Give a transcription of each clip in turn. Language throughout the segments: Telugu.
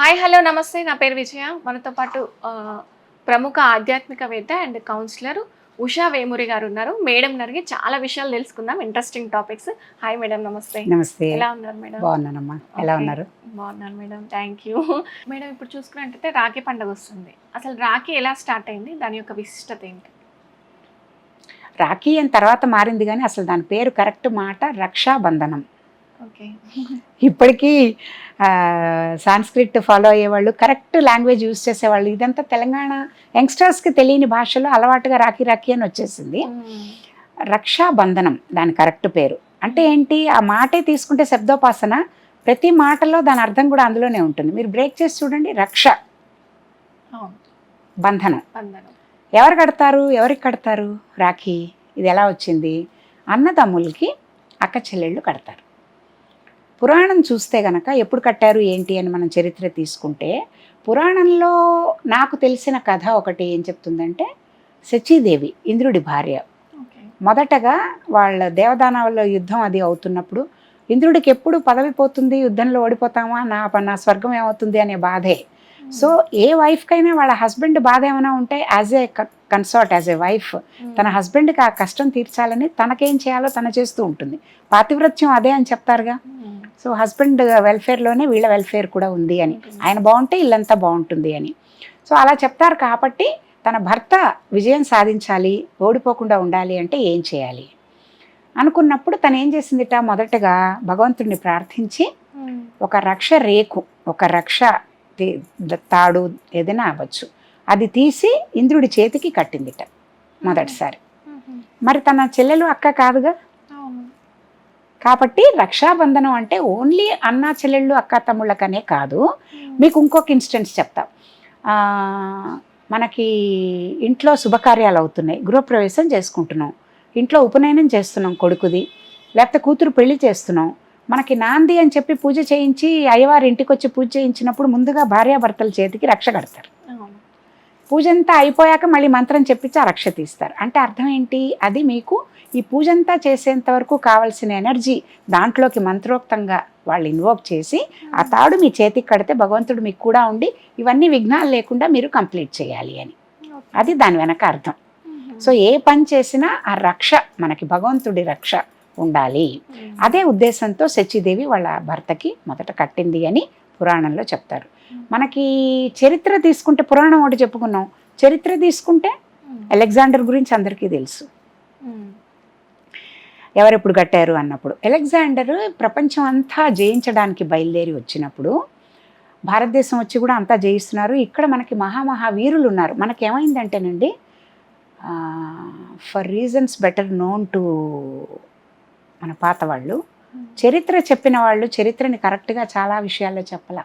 హాయ్ హలో నమస్తే. నా పేరు విజయ. మనతో పాటు ప్రముఖ ఆధ్యాత్మికవేత్త అండ్ కౌన్సిలర్ ఉషా వేమూరి గారు ఉన్నారు. మేడం గారికి చాలా విషయాలు తెలుసుకుందాం. Interesting topics hi madam. నమస్తే. నమస్తే. ఎలా ఉన్నారు మేడం? బాగున్నానమ్మా. ఎలా. ఉన్నారు? బాగున్నాను మేడం. థ్యాంక్ యూ మేడం ఇప్పుడు చూసుకున్నట్టయితే రాఖీ పండుగ వస్తుంది. అసలు రాఖీ ఎలా స్టార్ట్ అయింది? దాని యొక్క విశిష్టత ఏంటి? రాఖీ అని తర్వాత మారింది కానీ అసలు దాని పేరు కరెక్ట్ మాట రక్షాబంధనం. ఇప్పటికీ సాంస్క్రిట్ ఫాలో అయ్యేవాళ్ళు కరెక్ట్ లాంగ్వేజ్ యూజ్ చేసేవాళ్ళు. ఇదంతా తెలంగాణ యంగ్స్టర్స్కి తెలియని భాషలో అలవాటుగా రాఖీ రాఖీ అని వచ్చేసింది. రక్షాబంధనం దాని కరెక్ట్ పేరు. అంటే ఏంటి? ఆ మాటే తీసుకుంటే శబ్దోపాసన ప్రతి మాటలో దాని అర్థం కూడా అందులోనే ఉంటుంది. మీరు బ్రేక్ చేసి చూడండి రక్ష బంధనం. ఎవరు కడతారు? ఎవరికి కడతారు? రాఖీ. ఇది ఎలా వచ్చింది? అన్నదమ్ములకి అక్క చెల్లెళ్ళు కడతారు. పురాణం చూస్తే గనక ఎప్పుడు కట్టారు ఏంటి అని మనం చరిత్ర తీసుకుంటే పురాణంలో నాకు తెలిసిన కథ ఒకటి ఏం చెప్తుందంటే శచీదేవి ఇంద్రుడి భార్య. మొదటగా వాళ్ళ దేవదానవుల యుద్ధం అది అవుతున్నప్పుడు ఇంద్రుడికి ఎప్పుడు పదవి పోతుంది యుద్ధంలో ఓడిపోతామా నా నా స్వర్గం ఏమవుతుంది అనే బాధే. సో ఏ వైఫ్కైనా వాళ్ళ హస్బెండ్ బాధ ఏమైనా ఉంటే as a consort as a wife. తన హస్బెండ్కి ఆ కష్టం తీర్చాలని తనకేం చేయాలో తన చేస్తూ ఉంటుంది. పాతివ్రత్యం అదే అని చెప్తారుగా. సో హస్బెండ్ వెల్ఫేర్లోనే వీళ్ళ వెల్ఫేర్ కూడా ఉంది అని. ఆయన బాగుంటే ఇల్లంతా బాగుంటుంది అని. సో అలా చెప్తారు కాబట్టి తన భర్త విజయం సాధించాలి ఓడిపోకుండా ఉండాలి అంటే ఏం చేయాలి? అనుకున్నప్పుడు తను ఏం చేసిందిట? మొదటగా భగవంతుడిని ప్రార్థించి ఒక రక్ష రేకు ఒక రక్ష తాడు ఏదైనా అవ్వచ్చు. అది తీసి ఇంద్రుడి చేతికి కట్టిందిట మొదటిసారి. మరి తన చెల్లెలు అక్క కాదుగా? కాబట్టి రక్షాబంధనం అంటే ఓన్లీ అన్న చెల్లెళ్ళు అక్క తమ్ముళ్ళకనే కాదు. మీకు ఇంకొక ఇన్స్టెన్స్ చెప్తా. మనకి ఇంట్లో శుభకార్యాలు అవుతున్నాయి. గృహప్రవేశం చేసుకుంటున్నాం. ఇంట్లో ఉపనయనం చేస్తున్నాం కొడుకుది. లేకపోతే కూతురు పెళ్ళి చేస్తున్నాం. మనకి నాంది అని చెప్పి పూజ చేయించి అయ్యవారి ఇంటికి వచ్చి పూజ చేయించినప్పుడు ముందుగా భార్యాభర్తల చేతికి రక్ష కడతారు. పూజ అంతా అయిపోయాక మళ్ళీ మంత్రం చెప్పించి ఆ రక్ష తీస్తారు. అంటే అర్థం ఏంటి? అది మీకు ఈ పూజ అంతా చేసేంత వరకు కావాల్సిన ఎనర్జీ దాంట్లోకి మంత్రోక్తంగా వాళ్ళు ఇన్వోక్ చేసి ఆ తాడు మీ చేతికి కడితే భగవంతుడు మీకు కూడా ఉండి ఇవన్నీ విఘ్నాలు లేకుండా మీరు కంప్లీట్ చేయాలి అని. అది దాని వెనక అర్థం. సో ఏ పని చేసినా ఆ రక్ష మనకి భగవంతుడి రక్ష ఉండాలి. అదే ఉద్దేశంతో శచీదేవి వాళ్ళ భర్తకి మొదట కట్టింది అని పురాణంలో చెప్తారు. మనకి చరిత్ర తీసుకుంటే పురాణం ఒకటి చెప్పుకున్నాం. చరిత్ర తీసుకుంటే అలెగ్జాండర్ గురించి అందరికీ తెలుసు. ఎవరెప్పుడు కట్టారు అన్నప్పుడు. అలెగ్జాండర్ ప్రపంచం అంతా జయించడానికి బయలుదేరి వచ్చినప్పుడు భారతదేశం వచ్చి కూడా అంతా జయిస్తున్నారు. ఇక్కడ మనకి మహామహా వీరులు ఉన్నారు. మనకి ఏమైందంటేనండి for reasons better known to మన పాత వాళ్ళు చరిత్ర చెప్పిన వాళ్ళు చరిత్రని కరెక్ట్గా చాలా విషయాల్లో చెప్పాల.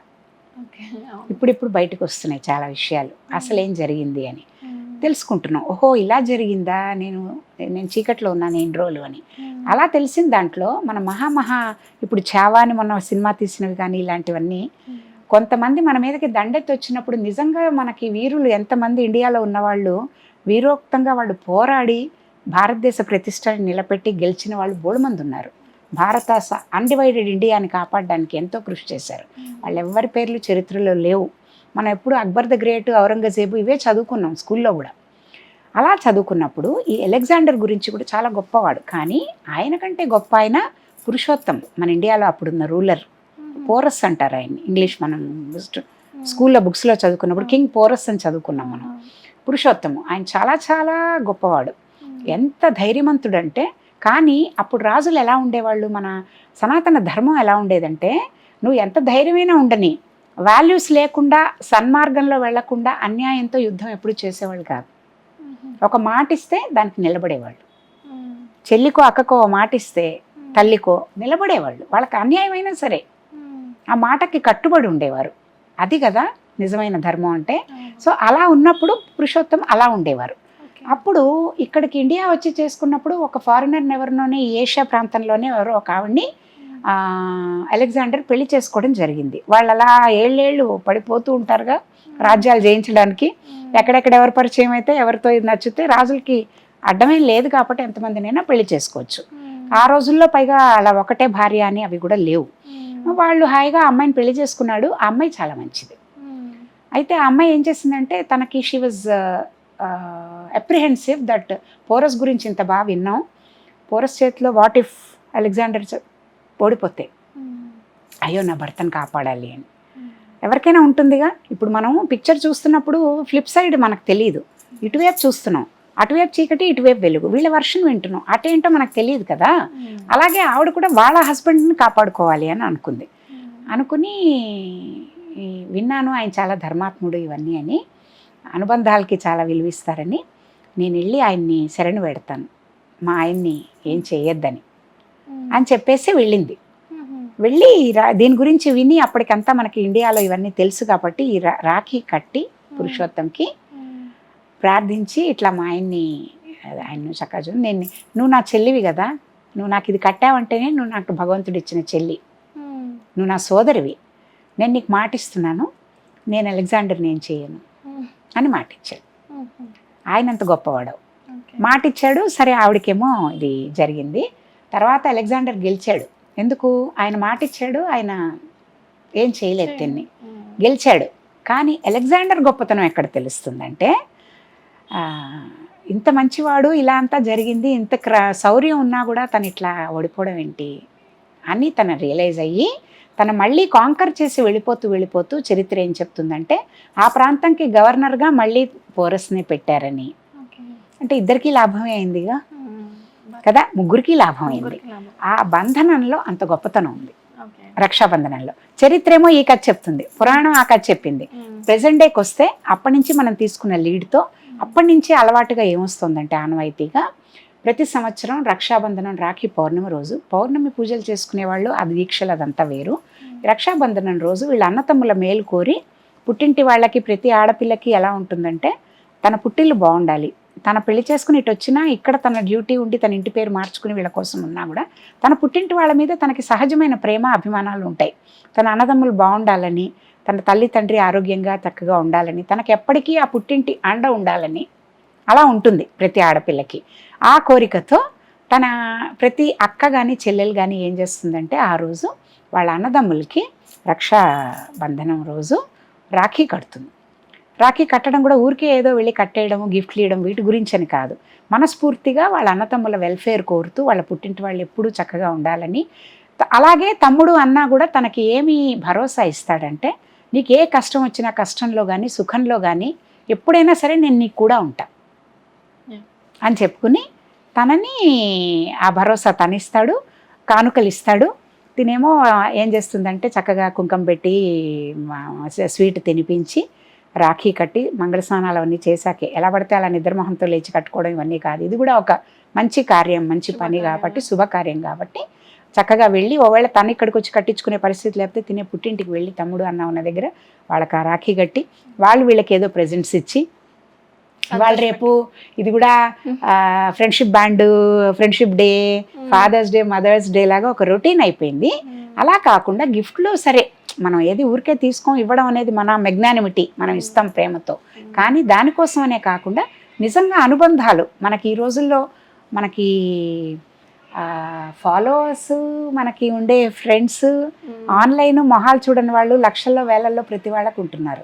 ఇప్పుడిప్పుడు బయటకు వస్తున్నాయి చాలా విషయాలు. అసలు ఏం జరిగింది అని తెలుసుకుంటున్నాం. ఓహో ఇలా జరిగిందా? నేను నేను చీకట్లో ఉన్నాను ఎన్ని రోజులు అని. అలా తెలిసిన దాంట్లో మన మహామహా ఇప్పుడు చావా అని మొన్న సినిమా తీసినవి కానీ ఇలాంటివన్నీ కొంతమంది మన మీదకి దండెత్తి వచ్చినప్పుడు నిజంగా మనకి వీరులు ఎంతమంది ఇండియాలో ఉన్నవాళ్ళు వీరోక్తంగా వాళ్ళు పోరాడి భారతదేశ ప్రతిష్టని నిలబెట్టి గెలిచిన వాళ్ళు బోడుమంది ఉన్నారు భారత అన్డివైడెడ్ ఇండియాని కాపాడడానికి ఎంతో కృషి చేశారు. వాళ్ళు ఎవరి పేర్లు చరిత్రలో లేవు. మనం ఎప్పుడు అక్బర్ ద గ్రేట్ ఔరంగజేబు ఇవే చదువుకున్నాం స్కూల్లో కూడా. అలా చదువుకున్నప్పుడు ఈ అలెగ్జాండర్ గురించి కూడా చాలా గొప్పవాడు. కానీ ఆయన కంటే గొప్ప ఆయన పురుషోత్తం. మన ఇండియాలో అప్పుడున్న రూలర్ పోరస్ అంటారు ఆయన ఇంగ్లీష్ మనం స్కూల్లో బుక్స్లో చదువుకున్నప్పుడు కింగ్ పోరస్ అని చదువుకున్నాం మనం. పురుషోత్తము. ఆయన చాలా చాలా గొప్పవాడు. ఎంత ధైర్యవంతుడంటే కానీ అప్పుడు రాజులు ఎలా ఉండేవాళ్ళు? మన సనాతన ధర్మం ఎలా ఉండేదంటే నువ్వు ఎంత ధైర్యమైనా ఉండని వాల్యూస్ లేకుండా సన్మార్గంలో వెళ్ళకుండా అన్యాయంతో యుద్ధం ఎప్పుడు చేసేవాళ్ళు కాదు. ఒక మాట ఇస్తే దానికి నిలబడేవాళ్ళు. చెల్లికో అక్కకో మాట ఇస్తే తల్లికో నిలబడేవాళ్ళు. వాళ్ళకి అన్యాయమైనా సరే ఆ మాటకి కట్టుబడి ఉండేవారు. అది కదా నిజమైన ధర్మం అంటే. సో అలా ఉన్నప్పుడు పురుషోత్తం అలా ఉండేవారు. అప్పుడు ఇక్కడికి ఇండియా వచ్చి చేసుకున్నప్పుడు ఒక ఫారినర్ ఎవరినోనే ఏషియా ప్రాంతంలోనే ఎవరో ఒక ఆవిడ్ని అలెగ్జాండర్ పెళ్ళి చేసుకోవడం జరిగింది. వాళ్ళు అలా ఏళ్ళేళ్ళు పడిపోతూ ఉంటారుగా రాజ్యాలు జయించడానికి. ఎక్కడెక్కడ ఎవరి పరిచయం అయితే ఎవరితో ఇది నచ్చితే రాజులకి అడ్డమేం లేదు కాబట్టి ఎంతమందినైనా పెళ్ళి చేసుకోవచ్చు. ఆ రోజుల్లో పైగా అలా ఒకటే భార్య అని అవి కూడా లేవు. వాళ్ళు హాయిగా అమ్మాయిని పెళ్ళి చేసుకున్నాడు. ఆ అమ్మాయి చాలా మంచిది. అయితే ఆ అమ్మాయి ఏం చేసిందంటే తనకి she was apprehensive that Porus గురించి ఇంత బాగా విన్నాం. పోరస్ చేతిలో వాట్ ఇఫ్ అలెగ్జాండర్ ఓడిపోతే అయ్యో నా భర్తను కాపాడాలి అని. ఎవరికైనా ఉంటుందిగా? ఇప్పుడు మనం పిక్చర్ చూస్తున్నప్పుడు ఫ్లిప్ సైడ్ మనకు తెలియదు ఇటువైపు చూస్తున్నాం. అటువైపు చీకటి ఇటువైపు వెలుగు. వీళ్ళ వర్షన్ వింటున్నాం. అటేంటో మనకు తెలియదు కదా? అలాగే ఆవిడ కూడా వాళ్ళ హస్బెండ్ని కాపాడుకోవాలి అని అనుకుంది. అనుకుని విన్నాను ఆయన చాలా ధర్మాత్ముడు ఇవన్నీ అని. అనుబంధాలకి చాలా విలువిస్తారని. నేను వెళ్ళి ఆయన్ని శరణు పెడతాను. మా ఆయన్ని ఏం చేయొద్దని. అని చెప్పేసి వెళ్ళింది. వెళ్ళి రా దీని గురించి విని అప్పటికంతా మనకి ఇండియాలో ఇవన్నీ తెలుసు కాబట్టి ఈ రా- రాఖీ కట్టి పురుషోత్తంకి ప్రార్థించి ఇట్లా మా ఆయన్ని ఆయన చక్కగా చూడు నేను నువ్వు నా చెల్లివి కదా. నువ్వు నాకు ఇది కట్టావంటేనే నువ్వు నాకు భగవంతుడు ఇచ్చిన చెల్లి. నువ్వు నా సోదరివి. నేను నీకు మాటిస్తున్నాను. నేను అలెగ్జాండర్ని ఏం చేయను. అని మాటిచ్చాడు. ఆయన అంత గొప్పవాడు మాటిచ్చాడు సరే ఆవిడకేమో ఇది జరిగింది. తర్వాత అలెగ్జాండర్ గెలిచాడు. ఎందుకు? ఆయన మాటిచ్చాడు ఆయన ఏం చేయలేదు తిన్ని గెలిచాడు. కానీ అలెగ్జాండర్ గొప్పతనం ఎక్కడ తెలుస్తుందంటే ఇంత మంచివాడు ఇలా అంతా జరిగింది ఇంత క్ర శౌర్యం ఉన్నా కూడా తను ఇట్లా ఓడిపోవడం ఏంటి అని తను రియలైజ్ అయ్యి తను మళ్ళీ కాంకర్ చేసి వెళ్ళిపోతూ వెళ్ళిపోతూ చరిత్ర ఏం చెప్తుందంటే ఆ ప్రాంతంకి గవర్నర్గా మళ్ళీ పోరస్ని పెట్టారని. అంటే ఇద్దరికీ లాభమే అయిందిగా కదా? ముగ్గురికి లాభం అయింది. ఆ బంధనంలో అంత గొప్పతనం ఉంది. రక్షాబంధనంలో చరిత్ర ఏమో ఈ కథ చెప్తుంది. పురాణం ఆ కథ చెప్పింది. ప్రెసెంట్ డేకి వస్తే అప్పటి నుంచి మనం తీసుకున్న లీడ్తో అప్పటి నుంచి అలవాటుగా ఏమొస్తుందంటే ఆనవాయితీగా ప్రతి సంవత్సరం రక్షాబంధనం రాఖీ పౌర్ణమి రోజు పౌర్ణమి పూజలు చేసుకునే వాళ్ళు ఆ దీక్షలు అదంతా వేరు. రక్షాబంధనం రోజు వీళ్ళ అన్నతమ్ముల మేలు కోరి పుట్టింటి వాళ్ళకి ప్రతి ఆడపిల్లకి ఎలా ఉంటుందంటే తన పుట్టిల్లు బాగుండాలి. తన పెళ్ళి చేసుకుని ఇటు వచ్చినా ఇక్కడ తన డ్యూటీ ఉండి తన ఇంటి పేరు మార్చుకుని వీళ్ళ కోసం ఉన్నా కూడా తన పుట్టింటి వాళ్ళ మీద తనకి సహజమైన ప్రేమ అభిమానాలు ఉంటాయి. తన అన్నదమ్ములు బాగుండాలని తన తల్లి తండ్రి ఆరోగ్యంగా చక్కగా ఉండాలని తనకి ఎప్పటికీ ఆ పుట్టింటి అండ ఉండాలని అలా ఉంటుంది ప్రతి ఆడపిల్లకి. ఆ కోరికతో తన ప్రతి అక్క కానీ చెల్లెలు కానీ ఏం చేస్తుందంటే ఆ రోజు వాళ్ళ అన్నదమ్ములకి రక్షా బంధనం రోజు రాఖీ కడుతుంది. రాఖీ కట్టడం కూడా ఊరికే ఏదో వెళ్ళి కట్టేయడము గిఫ్ట్లు ఇవ్వడం వీటి గురించి అని కాదు. మనస్ఫూర్తిగా వాళ్ళ అన్నతమ్ముల వెల్ఫేర్ కోరుతూ వాళ్ళ పుట్టింటి వాళ్ళు ఎప్పుడూ చక్కగా ఉండాలని అలాగే తమ్ముడు అన్నా కూడా తనకి ఏమి భరోసా ఇస్తాడంటే నీకు ఏ కష్టం వచ్చినా కష్టంలో కానీ సుఖంలో కానీ ఎప్పుడైనా సరే నేను నీకు కూడా ఉంటా. అని చెప్పుకుని తనని ఆ భరోసా తనిస్తాడు కానుకలు ఇస్తాడు తినేమో ఏం చేస్తుందంటే చక్కగా కుంకం పెట్టి స్వీట్ తినిపించి రాఖీ కట్టి మంగళ స్నానాలు అవన్నీ చేశాకే. ఎలా పడితే అలా నిద్రమోహంతో లేచి కట్టుకోవడం ఇవన్నీ కాదు. ఇది కూడా ఒక మంచి కార్యం మంచి పని. కాబట్టి శుభకార్యం కాబట్టి చక్కగా వెళ్ళి ఒకవేళ తను ఇక్కడికి వచ్చి కట్టించుకునే పరిస్థితి లేకపోతే తినే పుట్టింటికి వెళ్ళి తమ్ముడు అన్న ఉన్న దగ్గర వాళ్ళకి ఆ రాఖీ కట్టి వాళ్ళు వీళ్ళకి ఏదో ప్రెజెంట్స్ ఇచ్చి వాళ్ళు రేపు ఇది కూడా friendship band friendship day father's day mother's day లాగా ఒక రొటీన్ అయిపోయింది. అలా కాకుండా గిఫ్ట్లు సరే మనం ఏది ఊరికే తీసుకోం ఇవ్వడం అనేది మన మెగ్నానిమిటీ మనం ఇస్తాం ప్రేమతో. కానీ దానికోసం అనే కాకుండా నిజంగా అనుబంధాలు మనకి ఈ రోజుల్లో మనకి ఫాలోవర్స్ మనకి ఉండే ఫ్రెండ్స్ ఆన్లైన్ మొహాలు చూడని వాళ్ళు లక్షల్లో వేలల్లో ప్రతి వాళ్ళకు ఉంటున్నారు.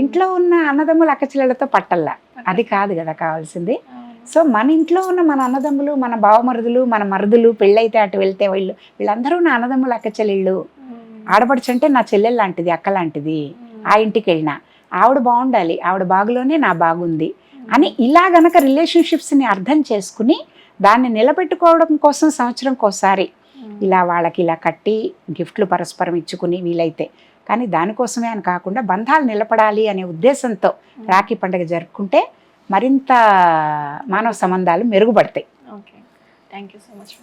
ఇంట్లో ఉన్న అన్నదమ్ములు అక్కచెల్లెలతో పట్టల్లా. అది కాదు కదా కావాల్సింది. సో మన ఇంట్లో ఉన్న మన అన్నదమ్ములు మన బావమరుదులు మన మరుదులు పెళ్ళైతే అటు వెళ్తే వీళ్ళు వీళ్ళందరూ నా అన్నదమ్ములు అక్కచెల్లెళ్ళు. ఆడపడుచు అంటే నా చెల్లెలు లాంటిది అక్క లాంటిది. ఆ ఇంటికి వెళ్ళినా ఆవిడ బాగుండాలి ఆవిడ బాగులోనే నా బాగుంది అని ఇలా గనక రిలేషన్షిప్స్ని అర్థం చేసుకుని దాన్ని నిలబెట్టుకోవడం కోసం సంవత్సరంకోసారి ఇలా వాళ్ళకి ఇలా కట్టి గిఫ్ట్లు పరస్పరం ఇచ్చుకుని వీలైతే. కానీ దానికోసమే అని కాకుండా బంధాలు నిలబడాలి అనే ఉద్దేశంతో రాఖీ పండుగ జరుపుకుంటే మరింత మానవ సంబంధాలు మెరుగుపడతాయి. Okay. Thank you so much